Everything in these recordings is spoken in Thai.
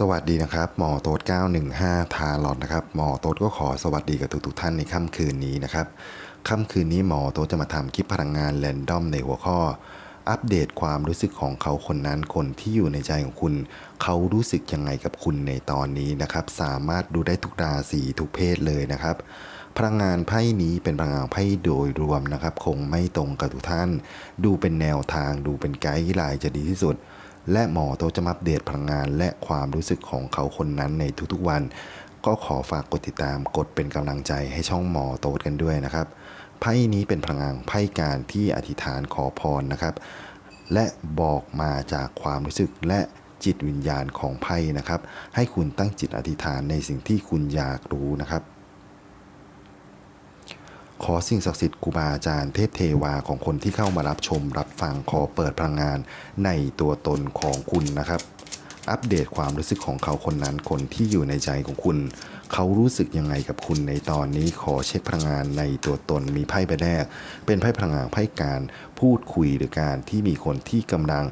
สวัสดีนะครับหมอโต๊ด915 ทาลอดนะครับหมอโต๊ดก็ขอสวัสดีกับทุกๆท่านในค่ำคืนนี้นะครับค่ำคืนนี้หมอโต๊ดจะมาทำคลิปพลังงานแรนดอมในหัวข้อ อัปเดตความรู้สึกของเขาคนนั้นคนที่อยู่ในใจของคุณ เขารู้สึกยังไงกับคุณในตอนนี้นะครับ สามารถดูได้ทุกราศีทุกเพศเลยนะครับพลังงานไพ่นี้เป็นพลังงานไพ่โดยรวมนะครับ คงไม่ตรงกับทุกท่าน ดูเป็นแนวทางดูเป็นไกด์ไลน์จะดีที่สุด และหมอโตจะมาอัปเดตพลังงานและความรู้สึกของเขาคนนั้นในทุกๆวัน ก็ขอฝากกดติดตามกดเป็นกำลังใจให้ช่องหมอโตกันด้วยนะครับไพ่นี้เป็นพลังงานไพ่การที่อธิษฐานขอพรนะครับ และบอกมาจากความรู้สึกและจิตวิญญาณของไพ่นะครับ ให้คุณตั้งจิตอธิษฐานในสิ่งที่คุณอยากรู้นะครับ ขอสิ่งศักดิ์สิทธิ์ครูบาอาจารย์เทพเทวาของคนที่เข้ามารับชมรับฟังขอเปิดพลังงานในตัวตนของคุณนะครับ อัปเดตความรู้สึกของเขาคนนั้นคนที่อยู่ในใจของคุณ เขารู้สึกยังไงกับคุณในตอนนี้ขอเช็คพลังงานในตัวตนมีไพ่ใบแรก เป็นไพ่พลังงานไพ่การพูดคุยหรือการที่มีคนที่กำลัง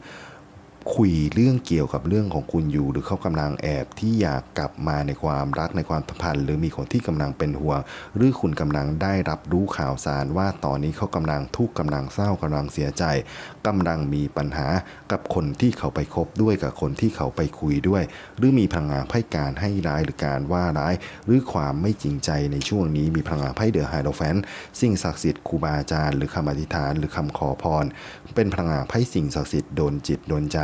คุยเรื่องเกี่ยวกับเรื่องของคุณอยู่ หรือเขากำลังแอบที่อยากกลับมาในความรักในความสัมพันธ์ หรือมีคนที่กำลังเป็นห่วง หรือคุณกำลังได้รับรู้ข่าวสารว่าตอนนี้เขากำลังทุกข์กำลังเศร้ากำลังเสียใจกำลังมีปัญหากับคนที่เขาไปคบด้วยกับคนที่เขาไปคุยด้วย หรือมีพลังงานไพ่การให้ร้ายหรือการว่าร้าย หรือความไม่จริงใจในช่วงนี้มีพลังงานไพ่เดอะไฮโดรแฟนสิ่งศักดิ์สิทธิ์ครูบาอาจารย์หรือคำอธิษฐานหรือคำขอพร เป็นพลังงานไพ่สิ่งศักดิ์สิทธิ์โดนจิตโดนใจ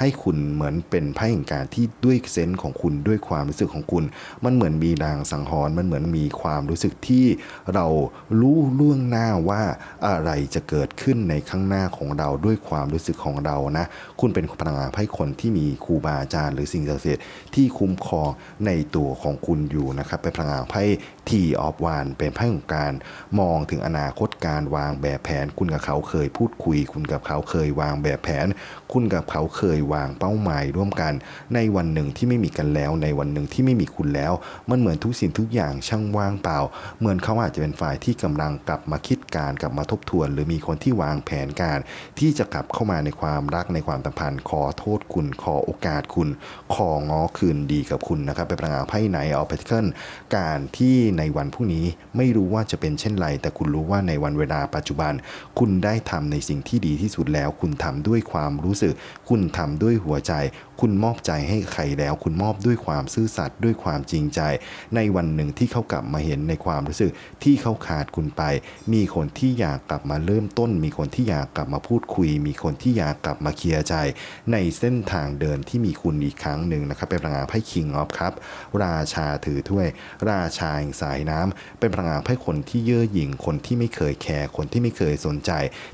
ให้คุณเหมือนเป็นไพ่แห่งการที่ด้วยเซนส์ของคุณด้วยความรู้สึกของคุณ มันเหมือนมีรางสังหรณ์มันเหมือนมีความรู้สึกที่เรารู้ล่วงหน้าว่าอะไรจะเกิดขึ้นในข้างหน้าของเราด้วยความรู้สึกของเรานะ คุณเป็นพลังงานไพ่คนที่มีครูบาอาจารย์หรือสิ่งศักดิ์สิทธิ์ที่คุ้มครองในตัวของคุณอยู่นะครับเป็นพลังงานไพ่ ทีออฟวานเป็นไพ่ของการมองถึงอนาคตการวางแบบแผน คุณกับเขาเคยพูดคุย คุณกับเขาเคยวางแบบแผน คุณกับเขาเคยวางเป้าหมายร่วมกัน ในวันหนึ่งที่ไม่มีกันแล้ว ในวันหนึ่งที่ไม่มีคุณแล้ว มันเหมือนทุกสิ่งทุกอย่างช่างว่างเปล่า เหมือนเขาอาจจะเป็นฝ่ายที่กำลังกลับมาคิดการกลับมาทบทวน หรือมีคนที่วางแผนการ ที่จะกลับเข้ามาในความรักในความสัมพันธ์ขอโทษคุณ ขอโอกาสคุณ ของอคืนดีกับคุณนะครับเป็นพลังงานไพ่ไหนออฟเพทเคิลการที่ในวันพรุ่งนี้ไม่รู้ว่าจะเป็นเช่นไร แต่คุณรู้ว่าในวันเวลาปัจจุบัน คุณได้ทำในสิ่งที่ดีที่สุดแล้ว คุณทำด้วยความรู้สึก คุณทำด้วยหัวใจ คุณมอบใจให้ใครแล้ว คุณมอบด้วยความซื่อสัตย์ด้วยความจริงใจ ในวันหนึ่งที่เขากลับมาเห็นในความรู้สึกที่เขาขาดคุณไป มีคนที่อยากกลับมาเริ่มต้น มีคนที่อยากกลับมาพูดคุย มีคนที่อยากกลับมาเคลียร์ใจ ในเส้นทางเดินที่มีคุณอีกครั้งหนึ่งนะครับเป็นพลังงานไพ่คิงออฟครับ ราชาถือถ้วย ราชาแห่งสายน้ำเป็นพลังงานไพ่คนที่เย่อหยิ่งคนที่ไม่เคยแคร์คนที่ไม่เคยสนใจ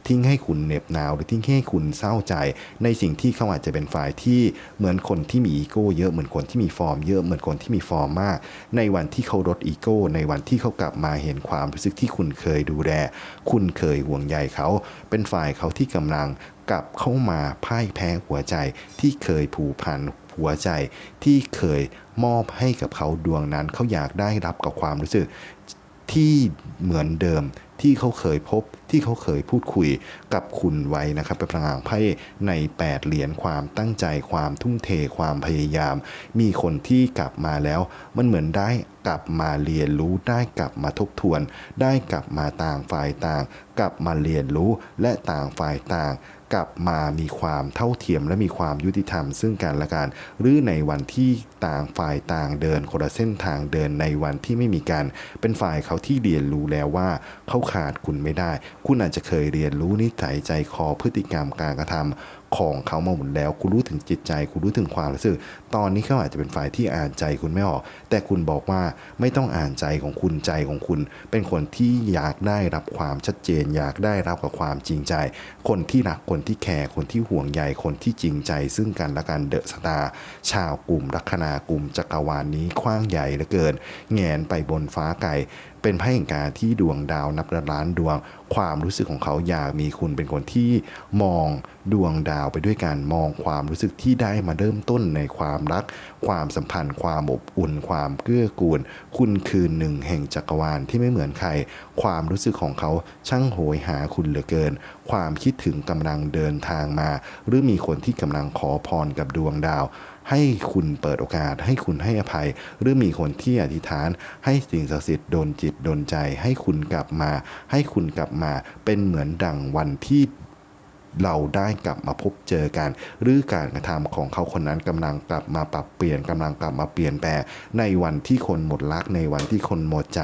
ทิ้งให้คุณเหน็บหนาว หรือทิ้งให้คุณเศร้าใจ ในสิ่งที่เขาอาจจะเป็นฝ่ายที่เหมือนคนที่มีอีโก้เยอะเหมือนคนที่มีฟอร์มเยอะเหมือนคนที่มีฟอร์มมาก ในวันที่เขาลดอีโก้ ในวันที่เขากลับมาเห็นความรู้สึกที่คุณเคยดูแลคุณเคยห่วงใยเขา เป็นฝ่ายเขาที่กำลังกลับเข้ามาพ่ายแพ้หัวใจที่เคยผูกพัน หัวใจที่เคยมอบให้กับเขาดวงนั้น เขาอยากได้รับกับความรู้สึกที่เหมือนเดิมที่เขาเคยพบที่เขาเคยพูดคุยกับคุณไว้นะครับเป็นพลังงานไพ่ใน 8 เหรียญความตั้งใจความทุ่มเทความพยายาม มีคนที่กลับมาแล้ว มันเหมือนได้กลับมาเรียนรู้ได้กลับมาทบทวน ได้กลับมาต่างฝ่ายต่าง กลับมาเรียนรู้และต่างฝ่ายต่าง กลับมามีความเท่าเทียมและมีความยุติธรรม ซึ่งกันและกันหรือในวันที่ต่างฝ่ายต่างเดินคนละเส้นทางเดินในวันที่ไม่มีกัน เป็นฝ่ายเขาที่เรียนรู้แล้วว่าเขาขาดคุณไม่ได้ คุณอาจจะเคยเรียนรู้นิสัยใจคอพฤติกรรมการกระทำของเขามาหมดแล้ว คุณรู้ถึงจิตใจ คุณรู้ถึงความรู้สึก ตอนนี้เขาอาจจะเป็นฝ่ายที่อ่านใจคุณไม่ออก แต่คุณบอกว่าไม่ต้องอ่านใจของคุณใจของคุณ เป็นคนที่อยากได้รับความชัดเจน อยากได้รับกับความจริงใจ คนที่รักคนที่แคร์คนที่ห่วงใยคนที่จริงใจ ซึ่งกันและกันเดอะสตาร์ชาวกลุ่มลัคนากลุ่มจักรวาลนนี้กว้างใหญ่เหลือเกินแงนไปบนฟ้าไกล เป็นไพ่แห่งการที่ดวงดาวนับล้านดวง ความรู้สึกของเขาอยากมีคุณเป็นคนที่มองดวงดาวไปด้วยกันมองความรู้สึกที่ได้มาเริ่มต้นในความรัก ความสัมพันธ์ ความอบอุ่น ความเกื้อกูล คุณคือหนึ่งแห่งจักรวาลที่ไม่เหมือนใคร ความรู้สึกของเขาช่างโหยหาคุณเหลือเกิน ความคิดถึงกำลังเดินทางมา หรือมีคนที่กำลังขอพรกับดวงดาว ให้คุณเปิดโอกาส ให้คุณให้อภัย หรือมีคนที่อธิษฐาน ให้สิ่งศักดิ์สิทธิ์โดนจิตโดนใจ ให้คุณกลับมา ให้คุณกลับมาเป็นเหมือนดังวันที่ เราได้กลับมาพบเจอกัน หรือการกระทำของเขาคนนั้นกำลังกลับมาปรับเปลี่ยนกำลังกลับมาเปลี่ยนแปลงในวันที่คนหมดรักในวันที่คนหมดใจ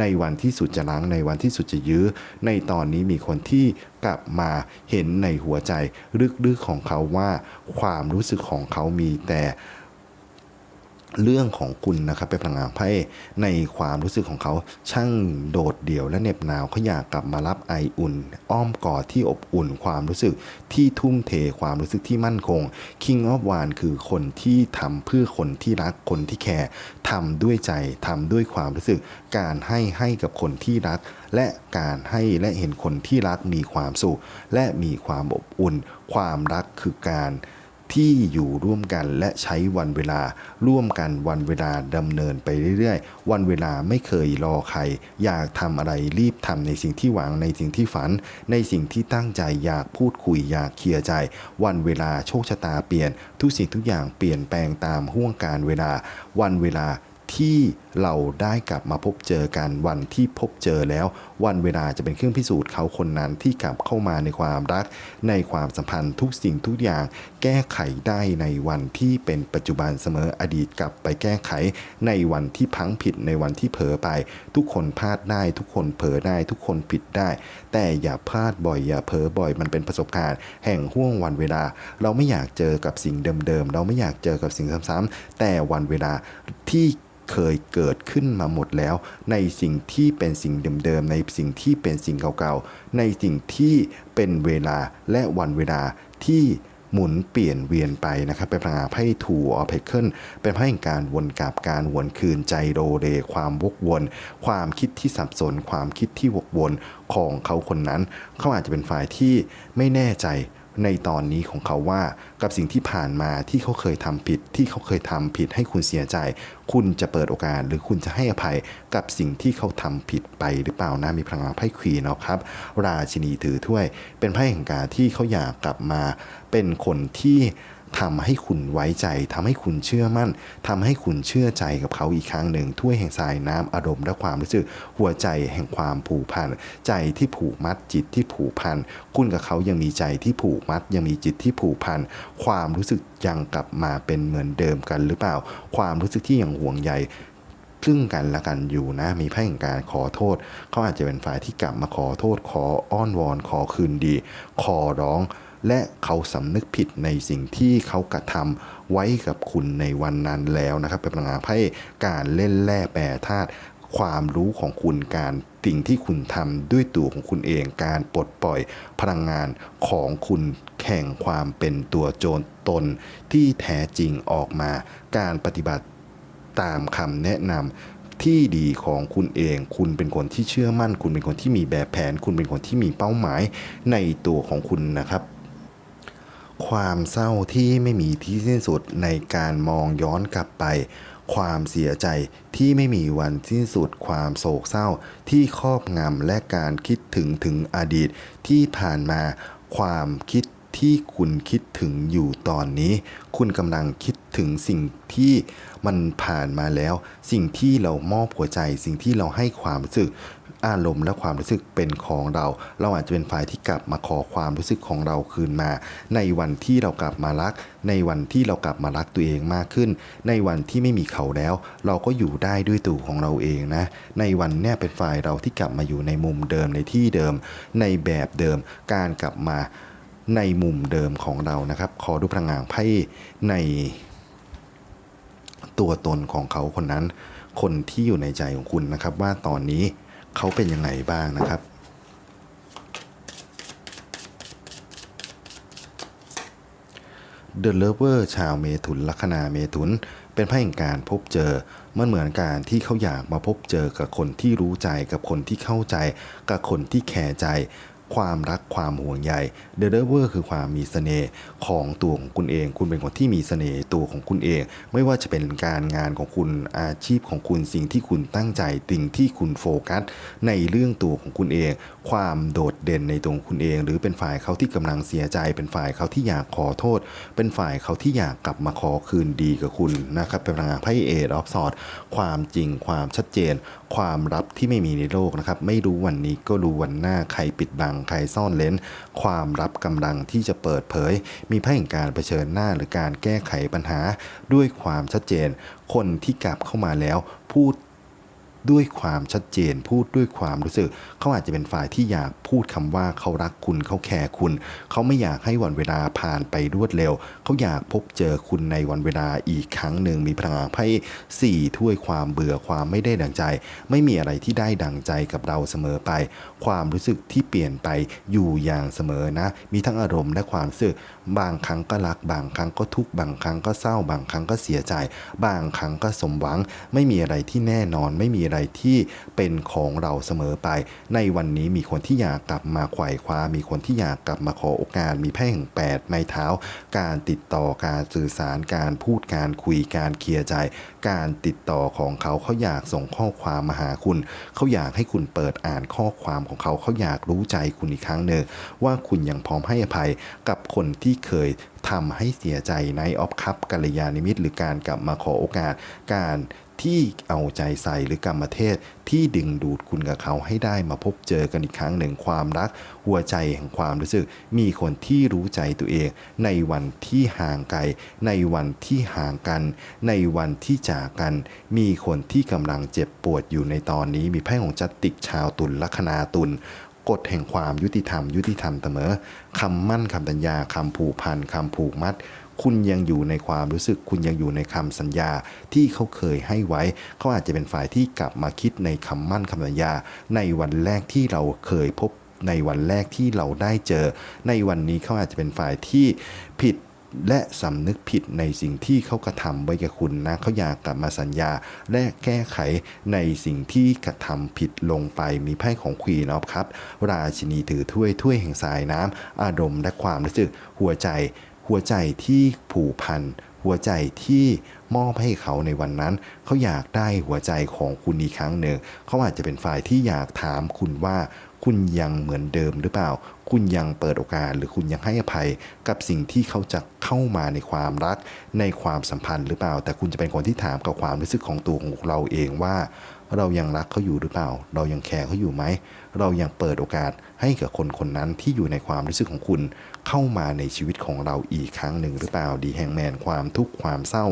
ในวันที่สุดจะล้างในวันที่สุดจะยื้อ ในตอนนี้มีคนที่กลับมาเห็นในหัวใจลึกๆของเขาว่า ความรู้สึกของเขามีแต่ เรื่องของคุณนะครับเป็นพลังงานไพ่ในความรู้สึกของเขาช่างโดดเดี่ยวและเหน็บหนาวเขาอยากกลับมารับไออุ่น อ้อมกอดที่อบอุ่น ความรู้สึกที่ทุ่มเทความรู้สึกที่มั่นคง King of w a n คือคนที่ทำเพื่อคนที่รักคนที่แคร์ทำด้วยใจทำด้วยความรู้สึก การให้ให้กับคนที่รัก และการให้และเห็นคนที่รักมีความสุข และมีความอบอุ่น ความรักคือการ ที่อยู่ร่วมกันและใช้วันเวลาร่วมกันวันเวลาดำเนินไปเรื่อยๆ วันเวลาไม่เคยรอใคร อยากทำอะไรรีบทำในสิ่งที่หวังในสิ่งที่ฝัน ในสิ่งที่ตั้งใจอยากพูดคุยอยากเคลียร์ใจ วันเวลาโชคชะตาเปลี่ยน ทุกสิ่งทุกอย่างเปลี่ยนแปลงตามห่วงการเวลา วันเวลา ที่เราได้กลับมาพบเจอกันวันที่พบเจอแล้ว วันเวลาจะเป็นเครื่องพิสูจน์เขาคนนั้นที่กลับเข้ามาในความรัก ในความสัมพันธ์ทุกสิ่งทุกอย่าง แก้ไขได้ในวันที่เป็นปัจจุบันเสมออดีตกลับไปแก้ไข ในวันที่พังผิดในวันที่เผลอไป ทุกคนพลาดได้ทุกคนเผลอได้ทุกคนผิดได้ แต่อย่าพลาดบ่อยอย่าเผลอบ่อยมันเป็นประสบการณ์ แห่งห่วงวันเวลา เราไม่อยากเจอกับสิ่งเดิมๆเราไม่อยากเจอกับสิ่งซ้ำๆแต่วันเวลาที่ เคยเกิดขึ้นมาหมดแล้ว ในสิ่งที่เป็นสิ่งเดิมๆในสิ่งที่เป็นสิ่งเก่าๆ ในสิ่งที่เป็นเวลาและวันเวลาที่หมุนเปลี่ยนเวียนไปนะครับ เป็นพลังงานไพ่ถูออเพเคิลเป็นไพ่แห่งการวนกลับการวนคืนใจโรเรความวกวน ความคิดที่สับสน ความคิดที่วกวนของเขาคนนั้น เขาอาจจะเป็นฝ่ายที่ไม่แน่ใจ ในตอนนี้ของเขาว่ากับสิ่งที่ผ่านมาที่เขาเคยทำผิด ที่เขาเคยทำผิดให้คุณเสียใจ คุณจะเปิดโอกาส หรือคุณจะให้อภัยกับสิ่งที่เขาทำผิดไปหรือเปล่านะมีพลังงานไพ่ควีนนะครับ ราชินีถือถ้วย เป็นไพ่แห่งการที่เขาอยากกลับมาเป็นคนที่ ทำให้คุณไว้ใจทำให้คุณเชื่อมั่นทำให้คุณเชื่อใจกับเขาอีกครั้งหนึ่งถ้วยแห่งสายน้ำอารมณ์และความรู้สึกหัวใจแห่งความผูกพันใจที่ผูกมัดจิตที่ผูกพันคุณกับเขายังมีใจที่ผูกมัด ยังมีจิตที่ผูกพันความรู้สึกยังกลับมาเป็นเหมือนเดิมกันหรือเปล่า ความรู้สึกที่ยังห่วงใยซึ่งกันและกันอยู่นะมีไพ่แห่งการขอโทษ เขาอาจจะเป็นฝ่ายที่กลับมาขอโทษขออ้อนวอนขอคืนดี ขอร้อง และเขาสำนึกผิดในสิ่งที่เขากระทำไว้กับคุณในวันนั้นแล้วนะครับ เป็นพลังงานไพ่การเล่นแร่แปรธาตุความรู้ของคุณการสิ่งที่คุณทำด้วยตัวของคุณเอง การปลดปล่อยพลังงานของคุณแข่งความเป็นตัวโจรตนที่แท้จริงออกมา การปฏิบัติตามคำแนะนำที่ดีของคุณเอง คุณเป็นคนที่เชื่อมั่น คุณเป็นคนที่มีแบบแผน คุณเป็นคนที่มีเป้าหมายในตัวของคุณนะครับ ความเศร้าที่ไม่มีที่สิ้นสุดในการมองย้อนกลับไป ความเสียใจที่ไม่มีวันสิ้นสุด ความโศกเศร้าที่ครอบงำและการคิดถึงถึงอดีตที่ผ่านมา ความคิดที่คุณคิดถึงอยู่ตอนนี้ คุณกำลังคิดถึงสิ่งที่มันผ่านมาแล้ว สิ่งที่เรามอบหัวใจ สิ่งที่เราให้ความรู้สึก อารมณ์และความรู้สึกเป็นของเรา เราอาจจะเป็นฝ่ายที่กลับมาขอความรู้สึกของเราคืนมา ในวันที่เรากลับมารัก ในวันที่เรากลับมารักตัวเองมากขึ้น ในวันที่ไม่มีเขาแล้ว เราก็อยู่ได้ด้วยตัวของเราเองนะ ในวันเนี้ยเป็นฝ่ายเราที่กลับมาอยู่ในมุมเดิมในที่เดิม ในแบบเดิม การกลับมาในมุมเดิมของเรานะครับ ขอดูพลังงานไพ่ในตัวตนของเขาคนนั้น คนที่อยู่ในใจของคุณนะครับว่าตอนนี้ เขาเป็นยังไงบ้างนะครับ เดอะเลเวอร์ชาวเมถุนลัคนาเมถุน เป็นไพ่แห่งการพบเจอมันเหมือนการที่เขาอยากมาพบเจอกับคนที่รู้ใจกับคนที่เข้าใจ กับคนที่แคร์ใจ ความรักความห่วงใยเดอะเวอร์คือความมีเสน่ห์ของตัวของคุณเอง คุณเป็นคนที่มีเสน่ห์ตัวของคุณเอง ไม่ว่าจะเป็นการงานของคุณอาชีพของคุณสิ่งที่คุณตั้งใจสิ่งที่คุณโฟกัส ในเรื่องตัวของคุณเอง ความโดดเด่นในตัวคุณเอง หรือเป็นฝ่ายเขาที่กำลังเสียใจ เป็นฝ่ายเขาที่อยากขอโทษ เป็นฝ่ายเขาที่อยากกลับมาขอคืนดีกับคุณนะครับเป็นพลังงานไพ่เอดออฟสอดความจริงความชัดเจน ความลับที่ไม่มีในโลกนะครับ ไม่รู้วันนี้ก็รู้วันหน้าใครปิดบังใครซ่อนเลนความลับกำลังที่จะเปิดเผย มีพ่แห่งการเผชิญหน้าหรือการแก้ไขปัญหา ด้วยความชัดเจน คนที่กลับเข้ามาแล้ว พูด ด้วยความชัดเจน พูดด้วยความรู้สึก เขาอาจจะเป็นฝ่ายที่อยากพูดคำว่าเขารักคุณเขาแคร์คุณ เขาไม่อยากให้วันเวลาผ่านไปรวดเร็ว เขาอยากพบเจอคุณในวันเวลาอีกครั้งหนึ่งมีพลังไพ่สี่ถ้วยความเบื่อความไม่ได้ดังใจ ไม่มีอะไรที่ได้ดังใจกับเราเสมอไป ความรู้สึกที่เปลี่ยนไปอยู่อย่างเสมอนะ มีทั้งอารมณ์และความรู้สึก บางครั้งก็รัก บางครั้งก็ทุกข์บางครั้งก็เศร้า บางครั้งก็เสียใจ บางครั้งก็สมหวัง ไม่มีอะไรที่แน่นอนไม่มีอะไรที่เป็นของเราเสมอไป ในวันนี้มีคนที่อยากกลับมาไขว่คว้า มีคนที่อยากกลับมาขอโอกาส มีแพ่งแปดไม้เท้า การติดต่อการสื่อสารการพูดการคุยการเคลียร์ใจ การติดต่อของเขาเขาอยากส่งข้อความมาหาคุณ เขาอยากให้คุณเปิดอ่านข้อความของเขาเขาอยากรู้ใจคุณอีกครั้งหนึ่งว่าคุณยังพร้อมให้อภัยกับคนที่เคยทำให้เสียใจในออฟคัพกัลยาณมิตรหรือการกลับมาขอโอกาสการ ที่เอาใจใส่หรือกรรมเทศที่ดึงดูดคุณกับเขาให้ได้มาพบเจอกันอีกครั้งหนึ่งความรัก หัวใจแห่งความรู้สึก มีคนที่รู้ใจตัวเอง ในวันที่ห่างไกล ในวันที่ห่างกัน ในวันที่จากกัน มีคนที่กำลังเจ็บปวดอยู่ในตอนนี้ มีไพ่ของจัตติกชาวตุลลัคนาตุลกฎแห่งความยุติธรรมยุติธรรมเสมอคำมั่นคำสัญญาคำผูกพันคำผูกมัด คุณยังอยู่ในความรู้สึก คุณยังอยู่ในคำสัญญาที่เขาเคยให้ไว้ เขาอาจจะเป็นฝ่ายที่กลับมาคิดในคำมั่นคำสัญญา ในวันแรกที่เราเคยพบในวันแรกที่เราได้เจอ ในวันนี้เขาอาจจะเป็นฝ่ายที่ผิดและสำนึกผิดในสิ่งที่เขากระทำไว้กับคุณนะเขาอยากกลับมาสัญญา และแก้ไขในสิ่งที่กระทำผิดลงไปมีไพ่ของควีนอฟครับ ราชินีถือถ้วยถ้วยแห่งสายน้ำอารมณ์และความรู้สึกหัวใจ หัวใจที่ผูกพัน หัวใจที่มอบให้เขาในวันนั้น เขาอยากได้หัวใจของคุณอีกครั้งหนึ่ง เขาอาจจะเป็นฝ่ายที่อยากถามคุณว่าคุณยังเหมือนเดิมหรือเปล่า คุณยังเปิดโอกาสหรือคุณยังให้อภัย กับสิ่งที่เขาจะเข้ามาในความรักในความสัมพันธ์หรือเปล่า แต่คุณจะเป็นคนที่ถามกับความรู้สึกของตัวของเราเองว่า เรายังรักเขาอยู่หรือเปล่า เรายังแคร์เขาอยู่ไหม เรายังเปิดโอกาสให้กับคนคนนั้นที่อยู่ในความรู้สึกของคุณ เข้ามาในชีวิตของเราอีกครั้งหนึ่งหรือเปล่าดีแฮงแมนความทุกข์ความเศร้า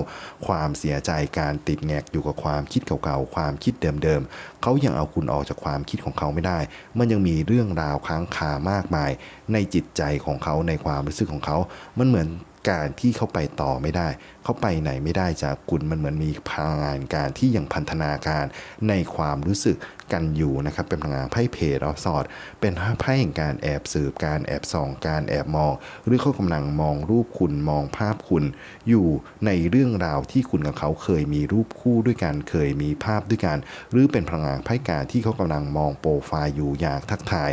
ความเสียใจการติดแงกอยู่กับความคิดเก่าๆความคิดเดิมๆเขายังเอาคุณออกจากความคิดของเขาไม่ได้ มันยังมีเรื่องราวค้างคามากมาย ในจิตใจของเขาในความรู้สึกของเขา มันเหมือน การที่เขาไปต่อไม่ได้ เขาไปไหนไม่ได้จากคุณมันเหมือนมีพลังงานการที่ยังพันธนาการในความรู้สึกกันอยู่นะครับเป็นพลังงานไพ่เพจออฟสอด เป็นไพ่แห่งการแอบสืบการแอบส่องการแอบมอง หรือเขากำลังมองรูปคุณมองภาพคุณ อยู่ในเรื่องราวที่คุณกับเขาเคยมีรูปคู่ด้วยกันเคยมีภาพด้วยกัน หรือเป็นพลังงานไพ่การที่เขากำลังมองโปรไฟล์อยู่อยากทักทาย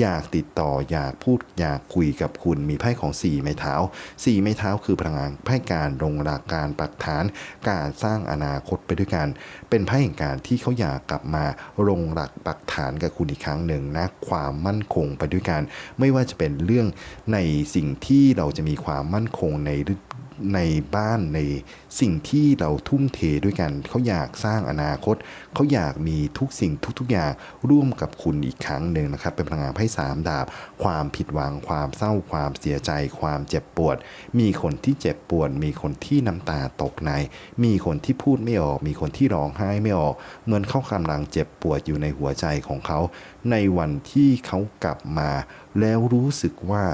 อยากติดต่ออยากพูดอยากคุยกับคุณมีไพ่ของสี่ไม้เท้าสี่ไม้เท้าคือพลังงานไพ่การลงหลักการปักฐาน การสร้างอนาคตไปด้วยกัน เป็นไพ่แห่งการที่เขาอยากกลับมาลงหลักปักฐานกับคุณอีกครั้งหนึ่งนะความมั่นคงไปด้วยกัน ไม่ว่าจะเป็นเรื่องในสิ่งที่เราจะมีความมั่นคงใน ในบ้านในสิ่งที่เราทุ่มเทด้วยกัน เขาอยากสร้างอนาคต เขาอยากมีทุกสิ่งทุกๆอย่างร่วมกับคุณอีกครั้งหนึ่งนะครับ เป็นพลังงานไพ่สามดาบ ความผิดหวังความเศร้าความเสียใจ ความเจ็บปวด มีคนที่เจ็บปวด มีคนที่น้ำตาตกใน มีคนที่พูดไม่ออก มีคนที่ร้องไห้ไม่ออก เหมือนเขากำลังเจ็บปวดอยู่ในหัวใจของเขา ในวันที่เขากลับมา แล้วรู้สึกว่า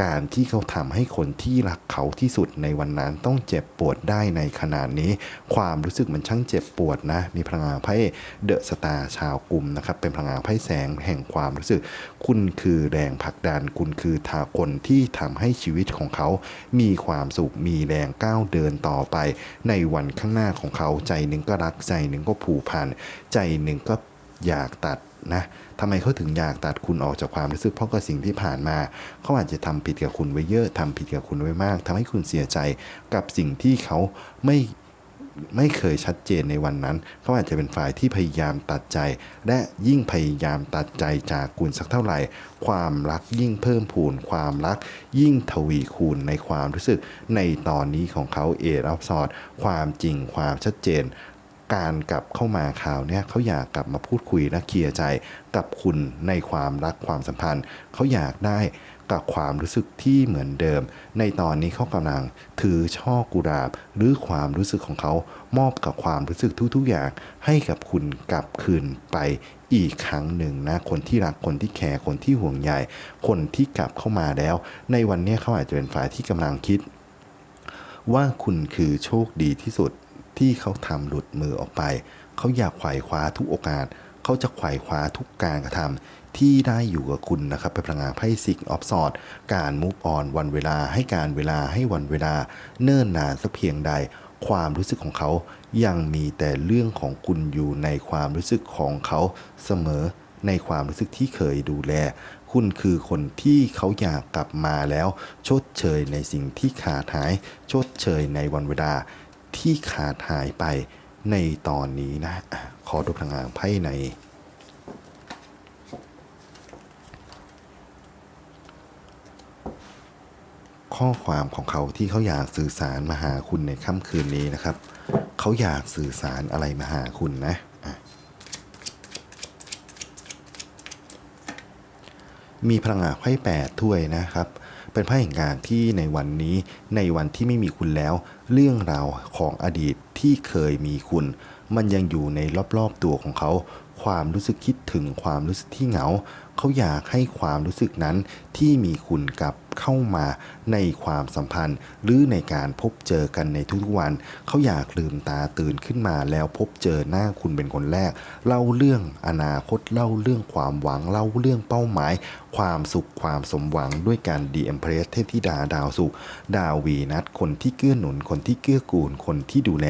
การที่เขาทำให้คนที่รักเขาที่สุดในวันนั้นต้องเจ็บปวดได้ในขนาดนี้ ความรู้สึกมันช่างเจ็บปวดนะ มีพลังงานไพ่เดอะสตาร์ชาวกลุ่มนะครับ เป็นพลังงานไพ่แสงแห่งความรู้สึก คุณคือแรงผลักดัน คุณคือทาคนที่ทำให้ชีวิตของเขา มีความสุข มีแรงก้าวเดินต่อไป ในวันข้างหน้าของเขา ใจหนึ่งก็รัก ใจหนึ่งก็ผูกพัน ใจหนึ่งก็ อยากตัดนะทำไมเขาถึงอยากตัดคุณออกจากความรู้สึกเพราะกับสิ่งที่ผ่านมา เขาอาจจะทำผิดกับคุณไว้เยอะทำผิดกับคุณไว้มากทำให้คุณเสียใจกับสิ่งที่เขาไม่ไม่เคยชัดเจนในวันนั้น เขาอาจจะเป็นฝ่ายที่พยายามตัดใจ และยิ่งพยายามตัดใจจากคุณสักเท่าไหร่ ความรักยิ่งเพิ่มพูน ความรักยิ่งทวีคูณในความรู้สึกในตอนนี้ของเขาเอรับสอดความจริงความชัดเจน การกลับเข้ามาข่าวเนี่ยเขาอยากกลับมาพูดคุยและเคลียร์ใจกับคุณในความรักความสัมพันธ์ เขาอยากได้กับความรู้สึกที่เหมือนเดิม ในตอนนี้เขากำลังถือช่อกุหลาบ หรือความรู้สึกของเขามอบกับความรู้สึกทุกๆอย่าง ให้กับคุณกลับคืนไปอีกครั้งหนึ่งนะคนที่รักคนที่แคร์คนที่ห่วงใยคนที่กลับเข้ามาแล้ว ในวันนี้เขาอาจจะเป็นฝ่ายที่กำลังคิดว่าคุณคือโชคดีที่สุด ที่เขาทำหลุดมือออกไป เขาอยากไขว่คว้าทุกโอกาส เขาจะไขว่คว้าทุกการกระทำที่ได้อยู่กับคุณนะครับเป็นพลังงานไพ่ซิกออฟสอดการมูฟออนวันเวลาให้การเวลาให้วันเวลา เนิ่นนานสักเพียงใด ความรู้สึกของเขายังมีแต่เรื่องของคุณอยู่ในความรู้สึกของเขาเสมอในความรู้สึกที่เคยดูแล คุณคือคนที่เขาอยากกลับมาแล้ว ชดเชยในสิ่งที่ขาดหาย ชดเชยในวันเวลา ที่ขาดหายไปในตอนนี้นะขอดูพลังงานไพ่ในข้อความของเขาที่เขาอยากสื่อสารมาหาคุณในค่ำคืนนี้นะครับ เขาอยากสื่อสารอะไรมาหาคุณนะอะมีพลังงานไพ่แปดถ้วยนะครับ เป็นไพ่แห่งการที่ในวันนี้ในวันที่ไม่มีคุณแล้ว เรื่องราวของอดีตที่เคยมีคุณ มันยังอยู่ในรอบๆตัวของเขา ความรู้สึกคิดถึงความรู้สึกที่เหงา เขาอยากให้ความรู้สึกนั้นที่มีคุณกลับ เข้ามาในความสัมพันธ์ หรือในการพบเจอกันในทุกๆวัน เขาอยากลืมตาตื่นขึ้นมาแล้วพบเจอหน้าคุณเป็นคนแรก เล่าเรื่องอนาคตเล่าเรื่องความหวังเล่าเรื่องเป้าหมาย ความสุขความสมหวังด้วยการดีเอ็มเพรสเทพธิดาดาวสุขดาววีนัทคนที่เกื้อหนุนคนที่เกื้อกูลคนที่ดูแล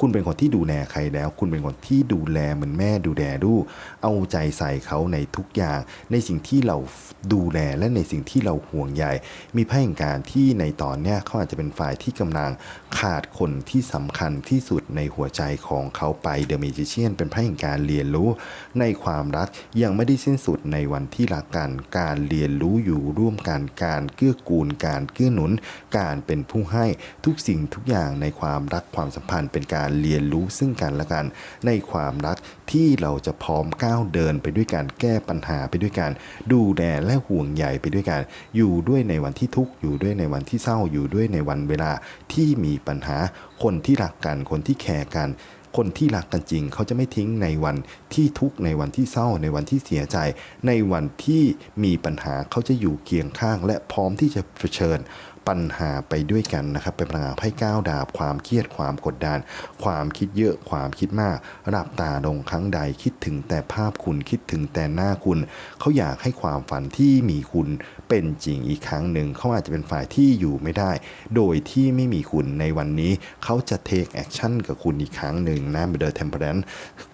คุณเป็นคนที่ดูแลใครแล้ว คุณเป็นคนที่ดูแลเหมือนแม่ดูแลลูเอาใจใส่เขาในทุกอย่าง ในสิ่งที่เราดูแลและในสิ่งที่เราห่วงใยมีไพ่แห่งการที่ในตอนเนี้ยเขาอาจจะเป็นฝ่ายที่กำลังขาดคนที่สำคัญที่สุดในหัวใจของเขาไปเดอะเมจิเชียนเป็นไพ่แห่งการเรียนรู้ ในความรักยังไม่ได้สิ้นสุดในวันที่รักกันการเรียนรู้อยู่ร่วมกันการเกื้อกูล การเกื้อหนุน การเป็นผู้ให้ทุกสิ่งทุกอย่างในความรักความสัมพันธ์เป็นการเรียนรู้ซึ่งกันและกัน ในความรัก ที่เราจะพร้อมก้าวเดินไปด้วยการแก้ปัญหาไปด้วยกันดูแลและห่วงใยไปด้วยกันอยู่ด้วยในวันที่ทุกข์อยู่ด้วยในวันที่เศร้าอยู่ด้วยในวันเวลาที่มีปัญหา คนที่รักกัน คนที่แคร์กัน คนที่รักกันจริง เขาจะไม่ทิ้งในวันที่ทุกข์ในวันที่เศร้า ในวันที่เสียใจ ในวันที่มีปัญหาเขาจะอยู่เคียงข้าง และพร้อมที่จะเผชิญปัญหาไปด้วยกันนะครับ เป็นพลังงานไพ่ก้าวดาบ ความเครียดความกดดัน ความคิดเยอะความคิดมากหลับตาลงครั้งใดคิดถึงแต่ภาพคุณคิดถึงแต่หน้าคุณ เขาอยากให้ความฝันที่มีคุณเป็นจริงอีกครั้งหนึ่ง เขาอาจจะเป็นฝ่ายที่อยู่ไม่ได้ โดยที่ไม่มีคุณในวันนี้ เขขาจะเทคแอคชั่นกับคุณอีกครั้งหนึ่งนะเดอร์เทมเพลน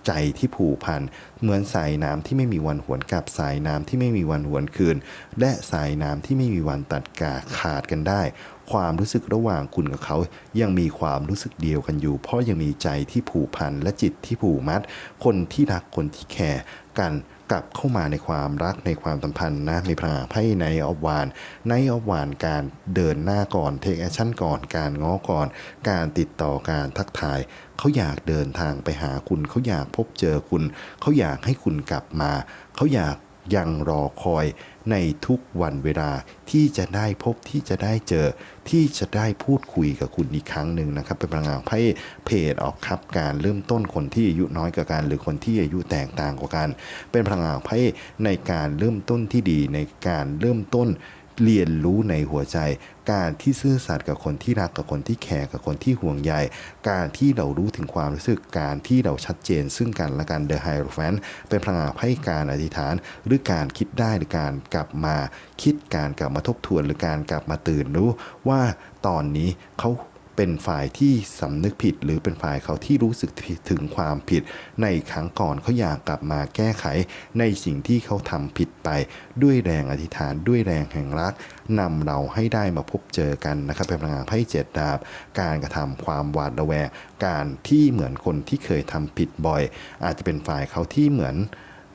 ใจที่ผูกพันเหมือนสายน้ำที่ไม่มีวันหวนกลับสายน้ำที่ไม่มีวันหวนคืน และสายน้ำที่ไม่มีวันตัดกาขาดกันได้ ความรู้สึกระหว่างคุณกับเขา ยังมีความรู้สึกเดียวกันอยู่ เพราะยังมีใจที่ผูกพันและจิตที่ผูกมัด คนที่รักคนที่แคร์กัน กลับเข้ามาในความรักในความสัมพันธ์นะมีพลังไพ่ในออบวานในออบวานการเดินหน้าก่อนเทคแอคชั่นก่อน การง้อก่อน การติดต่อการทักทายเขาอยากเดินทางไปหาคุณเขาอยากพบเจอคุณเขาอยากให้คุณกลับมาเขาอยากยังรอคอย ในทุกวันเวลาที่จะได้พบที่จะได้เจอ ที่จะได้พูดคุยกับคุณอีกครั้งหนึ่งนะครับ เป็นพลังงานไพ่เพจออกครับการเริ่มต้นคนที่อายุน้อยกว่ากัน หรือคนที่อายุแตกต่างกว่ากัน เป็นพลังงานไพ่ในการเริ่มต้นที่ดีในการเริ่มต้น เรียนรู้ในหัวใจ การที่ซื่อสัตย์กับคนที่รักกับคนที่แคร์กับคนที่ห่วงใย การที่เรารู้ถึงความรู้สึก การที่เราชัดเจน ซึ่งกันและกัน The High f a n เป็นพลังงานให้การอธิษฐาน หรือการคิดได้หรือการกลับมาคิดการกลับมาทบทวน หรือการกลับมาตื่นรู้ว่าตอนนี้เขา เป็นฝ่ายที่สำนึกผิด หรือเป็นฝ่ายเขาที่รู้สึกถึงความผิด ในครั้งก่อนเขาอยากกลับมาแก้ไข ในสิ่งที่เขาทำผิดไป ด้วยแรงอธิษฐานด้วยแรงแห่งรักนำเราให้ได้มาพบเจอกันนะครับเป็นพลังงานไพ่เจ็ดดาบ การกระทำความหวาดระแวงการที่เหมือนคนที่เคยทำผิดบ่อย อาจจะเป็นฝ่ายเขาที่เหมือน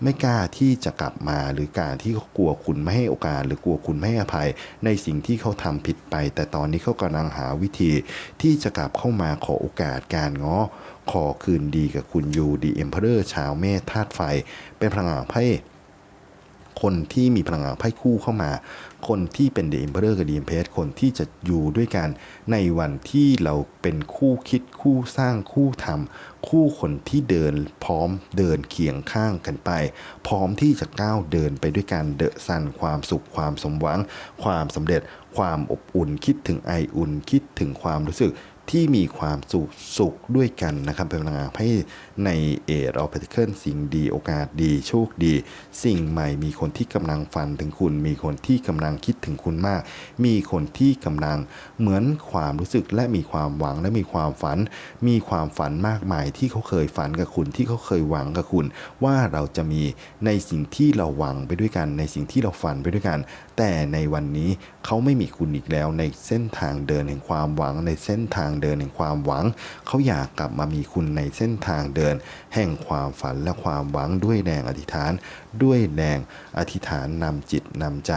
ไม่กล้าที่จะกลับมาหรือการที่เขากลัวคุณไม่ให้โอกาส หรือกลัวคุณไม่ให้อภัย ในสิ่งที่เขาทำผิดไป แต่ตอนนี้เขากำลังหาวิธีที่จะกลับเข้ามาขอโอกาสการง้อขอคืนดีกับคุณยูดีเอ็มเพอร์ชาวเมธธาตุไฟ เป็นพลังงานไพ่คนที่มีพลังงานไพ่คู่เข้ามา คนที่เป็นเด e มเ m อร์กับดีเอ็มเพคนที่จะอยู่ด้วยกันในวันที่เราเป็นคู่คิดคู่สร้างคู่ทำคู่คนที่เดินพร้อมเดินเคียงข้างกันไป พร้อมที่จะก้าวเดินไปด้วยกันเดอะซันความสุขความสมหวัง ความสำเร็จ ความอบอุ่นคิดถึงไออุ่นคิดถึงความรู้สึก ที่มีความสุขสุขด้วยกันนะครับ เป็นพลังงานให้ในเอรอเพติเคิลสิ่งดีโอกาสดีโชคดี สิ่งใหม่มีคนที่กำลังฝันถึงคุณ มีคนที่กำลังคิดถึงคุณมาก มีคนที่กำลังเหมือนความรู้สึกและมีความหวังและมีความฝัน มีความฝันมากมายที่เขาเคยฝันกับคุณที่เขาเคยหวังกับคุณ ว่าเราจะมีในสิ่งที่เราหวังไปด้วยกัน ในสิ่งที่เราฝันไปด้วยกัน แต่ในวันนี้เขาไม่มีคุณอีกแล้ว ในเส้นทางเดินแห่งความหวัง ในเส้นทางเดินแห่งความหวัง เขาอยากกลับมามีคุณในเส้นทางเดิน แห่งความฝันและความหวังด้วยแรงอธิษฐาน ด้วยแรงอธิษฐานนำจิตนำใจ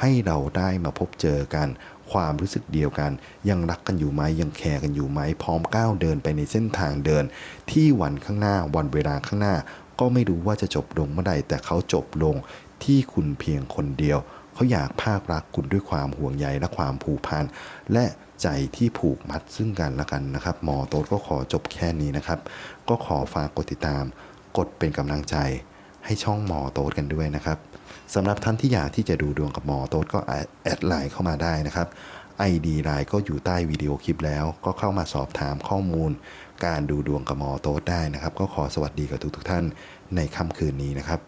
ให้เราได้มาพบเจอกันความรู้สึกเดียวกัน ยังรักกันอยู่ไหมยังแคร์กันอยู่ไหมพร้อมก้าวเดินไปในเส้นทางเดิน ที่วันข้างหน้าวันเวลาข้างหน้า ก็ไม่รู้ว่าจะจบลงเมื่อใดแต่เขาจบลงที่คุณเพียงคนเดียว เขาอยากภาครักคุณด้วยความห่วงใยและความผูกพันและใจที่ผูกมัดซึ่งกันและกันนะครับ หมอโต๊ดก็ขอจบแค่นี้นะครับ ก็ขอฝากกดติดตาม กดเป็นกำลังใจให้ช่องหมอโต๊ดกันด้วยนะครับสำหรับท่านที่อยากที่จะดูดวงกับหมอโต๊ดก็แอดไลน์เข้ามาได้นะครับ ID ไลน์ก็อยู่ใต้วิดีโอคลิปแล้ว ก็เข้ามาสอบถามข้อมูล การดูดวงกับหมอโต๊ดได้นะครับ ก็ขอสวัสดีกับทุกๆท่านในค่ำคืนนี้นะครับ